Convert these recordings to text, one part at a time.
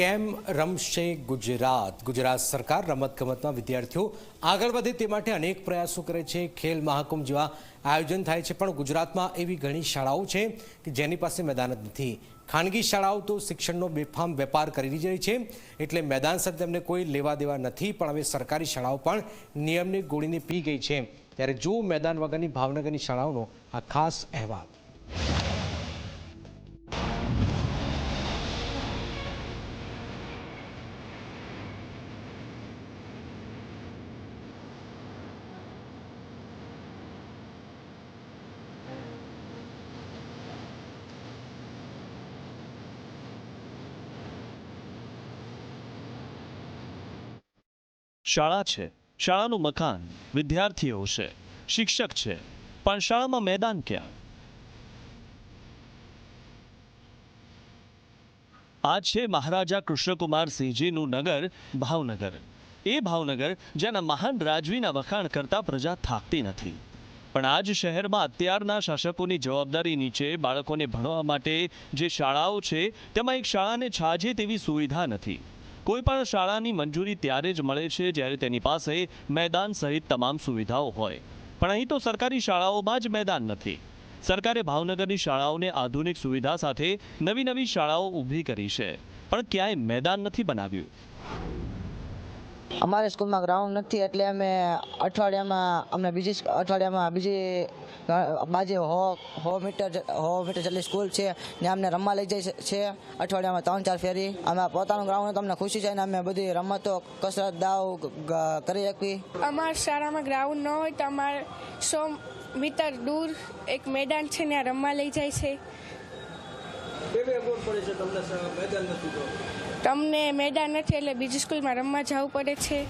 કેમ રમશે ગુજરાત? ગુજરાત સરકાર રમતગમતમાં વિદ્યાર્થીઓ આગળ વધે તે માટે અનેક પ્રયાસો કરે છે. ખેલ મહાકુંભ જેવા આયોજન થાય છે. પણ ગુજરાતમાં એવી ઘણી શાળાઓ છે કે જેની પાસે મેદાન જ નથી. ખાનગી શાળાઓ તો શિક્ષણનો બેફામ વેપાર કરી રહી છે. એટલે મેદાન સાથે તેમને કોઈ લેવા દેવા નથી. પણ હવે સરકારી શાળાઓ પણ નિયમની ગોળીને પી ગઈ છે. ત્યારે જો મેદાન વગરની ભાવનગરની શાળાઓનો આ ખાસ અહેવાલ. શાળા છે, શાળાનું મકાન, વિદ્યાર્થીઓ છે, શિક્ષક છે, પણ શાળામાં મેદાન ક્યાં? આ છે મહારાજા કૃષ્ણકુમારસિંહજીનું નગર, ભાવનગર. એ ભાવનગર જેના મહાન રાજવીના વખાણ કરતા પ્રજા થાકતી નથી. પણ આ જ શહેરમાં અત્યારના શાસકોની જવાબદારી નીચે બાળકોને ભણવા માટે જે શાળાઓ છે, તેમાં એક શાળાને છાજે તેવી સુવિધા નથી. કોઈ પણ શાળાની મંજૂરી ત્યારે જ મળે છે જ્યારે તેની પાસે મેદાન સહિત તમામ સુવિધાઓ હોય. પણ અહીં તો સરકારી શાળાઓમાં જ મેદાન નથી. સરકારે ભાવનગરની શાળાઓને આધુનિક સુવિધા સાથે નવી નવી શાળાઓ ઊભી કરી છે. પણ ક્યાંય મેદાન નથી બનાવ્યું. અમારી સ્કૂલમાં ગ્રાઉન્ડ નથી એટલે અમે અઠવાડિયામાં અમને બીજી અઠવાડિયામાં બીજી બાજુ હો હો મીટર હો મીટર જેટલી સ્કૂલ છે ને અમને રમવા લઈ જાય છે- અઠવાડિયામાં ત્રણ ચાર ફેરી. અમે પોતાનું ગ્રાઉન્ડ તો અમને ખુશી છે ને અમે બધી રમતો કસરત દાવ કરી શકવી. અમારા શાળામાં ગ્રાઉન્ડ ન હોય તો અમારે સો મીટર દૂર એક મેદાન છે ત્યાં રમવા લઈ જાય છે. તમને મેદાન નથી એટલે બીજી સ્કૂલમાં રમવા જવું પડે છે.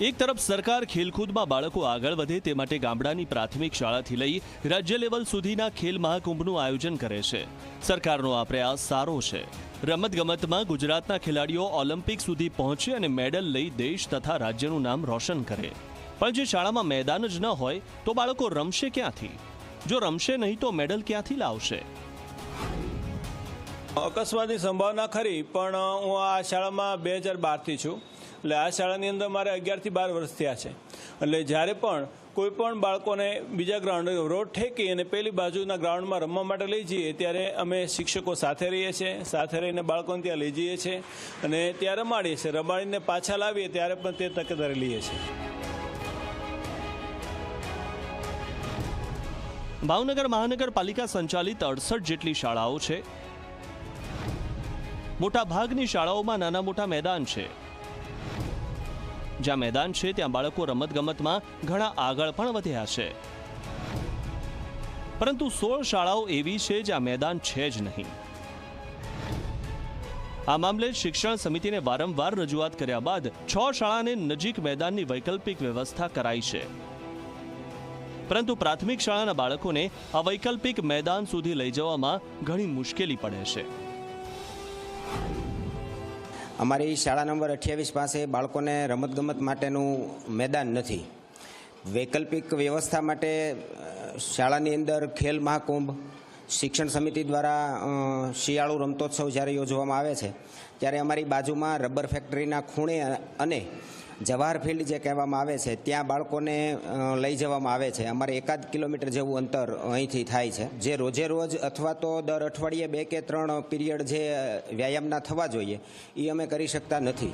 એક તરફ સરકાર ખેલકૂદમાં બાળકો આગળ વધે તે માટે ગામડાની પ્રાથમિક શાળાથી લઈ રાજ્ય લેવલ સુધીના ખેલ મહાકુંભનું આયોજન કરે છે. સરકારનો આ પ્રયાસ સારો છે. રમતગમતમાં ગુજરાતના ખેલાડીઓ ઓલિમ્પિક સુધી પહોંચે અને મેડલ લઈ દેશ તથા રાજ્યનું નામ રોશન કરે. પણ જે શાળામાં મેદાન જ ન હોય, તો બાળકો રમશે ક્યાંથી? જો રમશે નહીં, તો મેડલ ક્યાંથી લાવશે? અકસ્માતની સંભાવના ખરી, પણ હું આ શાળામાં બે હજાર બારથી છું. એટલે આ શાળાની અંદર મારે અગિયારથી બાર વર્ષ થયા છે. એટલે જ્યારે પણ કોઈ પણ બાળકોને બીજા ગ્રાઉન્ડ રોડ ઠેકી અને પેલી બાજુના ગ્રાઉન્ડમાં રમવા માટે લઈ જઈએ, ત્યારે અમે શિક્ષકો સાથે રહીએ છીએ, સાથે રહીને બાળકોને ત્યાં લઈ જઈએ છીએ અને ત્યાં રમાડીએ છીએ. રમાડીને પાછા લાવીએ, ત્યારે પણ તે તકેદારી લઈએ છીએ. ભાવનગર મહાનગરપાલિકા સંચાલિત અડસઠ જેટલી શાળાઓ છે. મોટા ભાગની શાળાઓમાં નાના મોટા મેદાન છે. જ્યાં મેદાન છે, ત્યાં બાળકો રમતગમતમાં ઘણા આગળ પણ વધ્યા છે. પરંતુ સોળ શાળાઓ એવી છે, જ્યાં મેદાન છે જ નહીં. આ મામલે શિક્ષણ સમિતિને વારંવાર રજૂઆત કર્યા બાદ છ શાળાને નજીક મેદાનની વૈકલ્પિક વ્યવસ્થા કરાઈ છે. પરંતુ પ્રાથમિક શાળાના બાળકોને આ વૈકલ્પિક મેદાન સુધી લઈ જવામાં ઘણી મુશ્કેલી પડે છે. અમારી શાળા નંબર અઠ્યાવીસ પાસે બાળકોને રમતગમત માટેનું મેદાન નથી. વૈકલ્પિક વ્યવસ્થા માટે શાળાની અંદર ખેલ મહાકુંભ, શિક્ષણ સમિતિ દ્વારા શિયાળુ રમતોત્સવ જ્યારે યોજવામાં આવે છે, ત્યારે અમારી બાજુમાં રબર ફેક્ટરીના ખૂણે અને જવાહર ફિલ્ડ જે કહેવામાં આવે છે, ત્યાં બાળકોને લઈ જવામાં આવે છે. અમારે એકાદ કિલોમીટર જેવું અંતર અહીંથી થાય છે. જે રોજે રોજ અથવા તો દર અઠવાડિયે બે કે ત્રણ પીરિયડ જે વ્યાયામના થવા જોઈએ એ અમે કરી શકતા નથી.